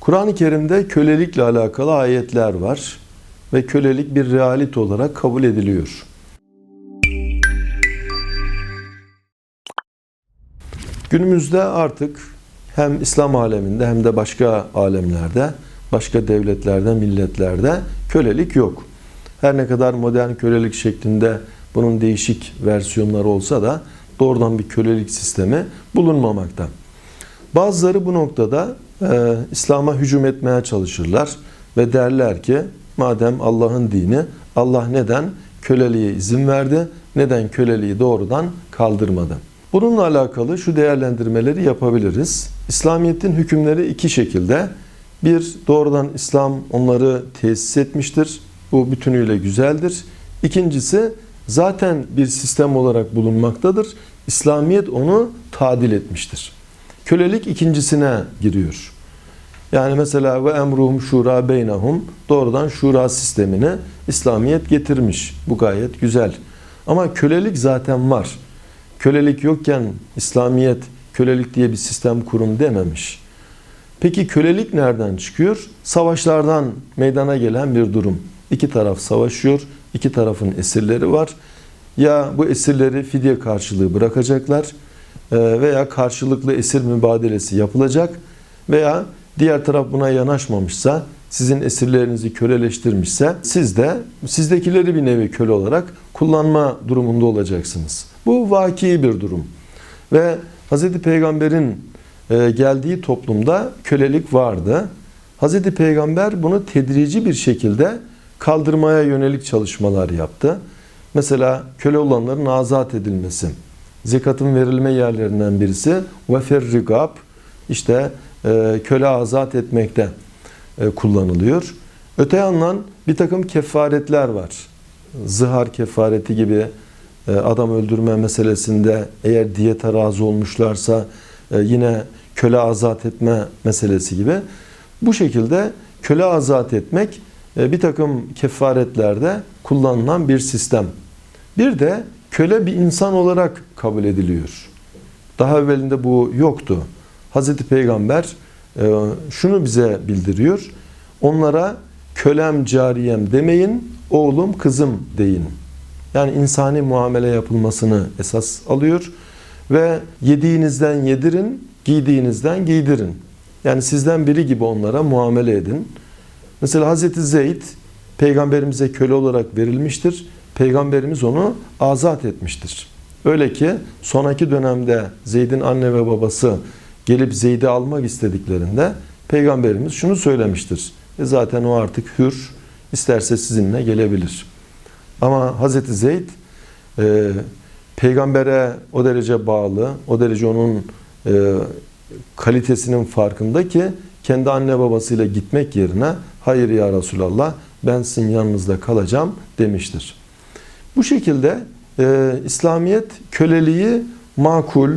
Kur'an-ı Kerim'de kölelikle alakalı ayetler var ve kölelik bir realite olarak kabul ediliyor. Günümüzde artık hem İslam aleminde hem de başka alemlerde, başka devletlerde, milletlerde kölelik yok. Her ne kadar modern kölelik şeklinde bunun değişik versiyonları olsa da doğrudan bir kölelik sistemi bulunmamakta. Bazıları bu noktada e, İslam'a hücum etmeye çalışırlar ve derler ki madem Allah'ın dini Allah neden köleliğe izin verdi, neden köleliği doğrudan kaldırmadı? Bununla alakalı şu değerlendirmeleri yapabiliriz. İslamiyet'in hükümleri iki şekilde. Bir, doğrudan İslam onları tesis etmiştir. Bu bütünüyle güzeldir. İkincisi, zaten bir sistem olarak bulunmaktadır. İslamiyet onu tadil etmiştir. Kölelik ikincisine giriyor. Yani mesela ve emruhum şura beynahum doğrudan şura sistemini İslamiyet getirmiş. Bu gayet güzel. Ama kölelik zaten var. Kölelik yokken İslamiyet kölelik diye bir sistem kurum dememiş. Peki kölelik nereden çıkıyor? Savaşlardan meydana gelen bir durum. İki taraf savaşıyor, iki tarafın esirleri var. Ya bu esirleri fidye karşılığı bırakacaklar veya karşılıklı esir mübadelesi yapılacak veya diğer taraf buna yanaşmamışsa, sizin esirlerinizi köleleştirmişse siz de sizdekileri bir nevi köle olarak kullanma durumunda olacaksınız. Bu vaki bir durum. Ve Hz. Peygamber'in e, geldiği toplumda kölelik vardı. Hz. Peygamber bunu tedrici bir şekilde kaldırmaya yönelik çalışmalar yaptı. Mesela köle olanların azat edilmesi. Zekatın verilme yerlerinden birisi ve ferrigab işte e, köle azat etmekte e, kullanılıyor. Öte yandan bir takım kefaretler var. Zihar kefareti gibi e, adam öldürme meselesinde eğer diyete razı olmuşlarsa yine köle azat etme meselesi gibi. Bu şekilde köle azat etmek bir takım kefaretlerde kullanılan bir sistem. Bir de köle bir insan olarak kabul ediliyor. Daha evvelinde bu yoktu. Hazreti Peygamber şunu bize bildiriyor. Onlara kölem cariyem demeyin, oğlum kızım deyin. Yani insani muamele yapılmasını esas alıyor ve yediğinizden yedirin, giydiğinizden giydirin. Yani sizden biri gibi onlara muamele edin. Mesela Hazreti Zeyd peygamberimize köle olarak verilmiştir. Peygamberimiz onu azat etmiştir. Öyle ki sonraki dönemde Zeyd'in anne ve babası gelip Zeyd'i almak istediklerinde peygamberimiz şunu söylemiştir. E zaten o artık hür, isterse sizinle gelebilir. Ama Hazreti Zeyd e, peygambere o derece bağlı, o derece onun e, kalitesinin farkında ki kendi anne babasıyla gitmek yerine hayır ya Resulallah ben sizin yanınızda kalacağım demiştir. Bu şekilde e, İslamiyet köleliği makul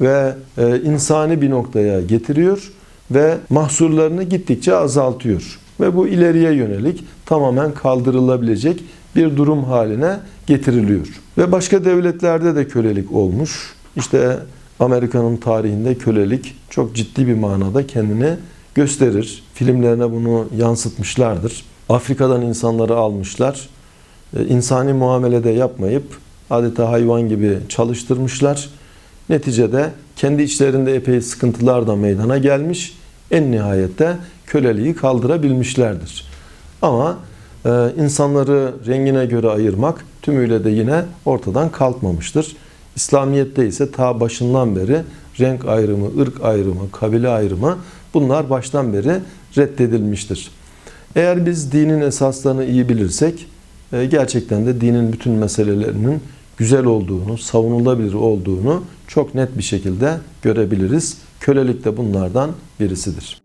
ve e, insani bir noktaya getiriyor ve mahsurlarını gittikçe azaltıyor. Ve bu ileriye yönelik tamamen kaldırılabilecek bir durum haline getiriliyor. Ve başka devletlerde de kölelik olmuş. İşte Amerika'nın tarihinde kölelik çok ciddi bir manada kendini gösterir. Filmlerine bunu yansıtmışlardır. Afrika'dan insanları almışlar. E, insani muamelede yapmayıp adeta hayvan gibi çalıştırmışlar. Neticede kendi içlerinde epey sıkıntılar da meydana gelmiş. En nihayette köleliği kaldırabilmişlerdir. Ama e, insanları rengine göre ayırmak tümüyle de yine ortadan kalkmamıştır. İslamiyet'te ise ta başından beri renk ayrımı, ırk ayrımı, kabile ayrımı bunlar baştan beri reddedilmiştir. Eğer biz dinin esaslarını iyi bilirsek gerçekten de dinin bütün meselelerinin güzel olduğunu, savunulabilir olduğunu çok net bir şekilde görebiliriz. Kölelik de bunlardan birisidir.